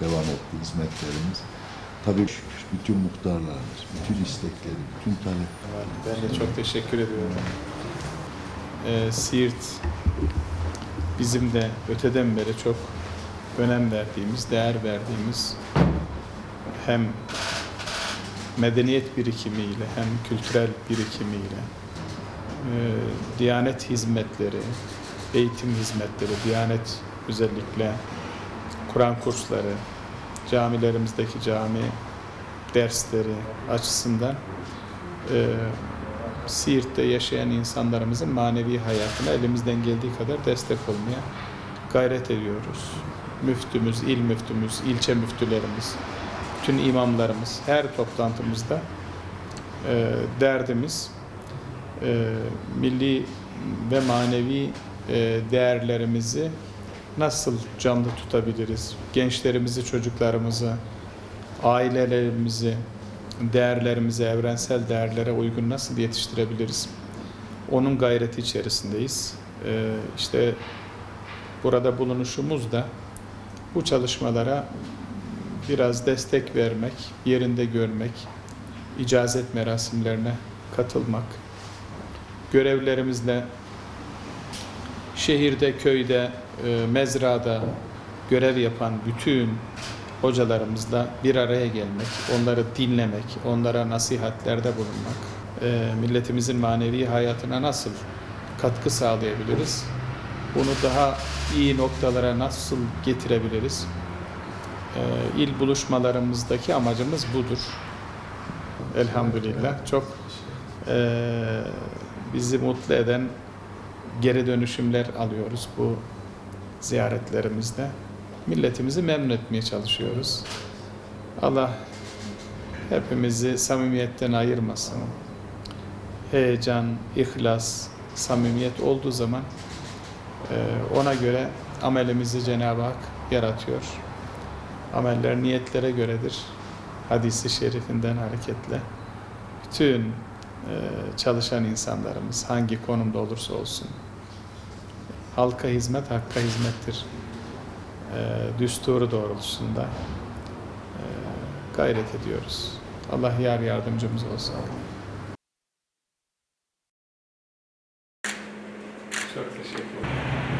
devam etti hizmetlerimiz. Tabii bütün muhtarlarımız, bütün istekleri, bütün talepleri. Ben de çok teşekkür ediyorum. Ee, Siirt bizim de öteden beri çok önem verdiğimiz, değer verdiğimiz hem medeniyet birikimiyle hem kültürel birikimiyle e, Diyanet hizmetleri, eğitim hizmetleri, Diyanet özellikle Kur'an kursları, camilerimizdeki cami dersleri açısından e, Siirt'te yaşayan insanlarımızın manevi hayatına elimizden geldiği kadar destek olmaya gayret ediyoruz. Müftümüz, il müftümüz, ilçe müftülerimiz, bütün imamlarımız her toplantımızda e, derdimiz e, milli ve manevi e, değerlerimizi nasıl canlı tutabiliriz? Gençlerimizi, çocuklarımızı, ailelerimizi, değerlerimize, evrensel değerlere uygun nasıl yetiştirebiliriz? Onun gayreti içerisindeyiz. Ee, işte burada bulunuşumuz da bu çalışmalara biraz destek vermek, yerinde görmek, icazet merasimlerine katılmak, görevlerimizle şehirde, köyde, e, mezrada görev yapan bütün hocalarımızla bir araya gelmek, onları dinlemek, onlara nasihatlerde bulunmak, e, milletimizin manevi hayatına nasıl katkı sağlayabiliriz? Bunu daha iyi noktalara nasıl getirebiliriz? E, il buluşmalarımızdaki amacımız budur. Elhamdülillah çok e, bizi mutlu eden geri dönüşümler alıyoruz bu ziyaretlerimizde milletimizi memnun etmeye çalışıyoruz. Allah hepimizi samimiyetten ayırmasın. Heyecan, ihlas, samimiyet olduğu zaman e, ona göre amelimizi Cenab-ı Hak yaratıyor. Ameller niyetlere göredir. Hadisi şerifinden hareketle. Bütün ee, çalışan insanlarımız hangi konumda olursa olsun halka hizmet hakka hizmettir ee, düsturu doğrultusunda ee, gayret ediyoruz. Allah yar yardımcımız olsun. Çok teşekkür ederim.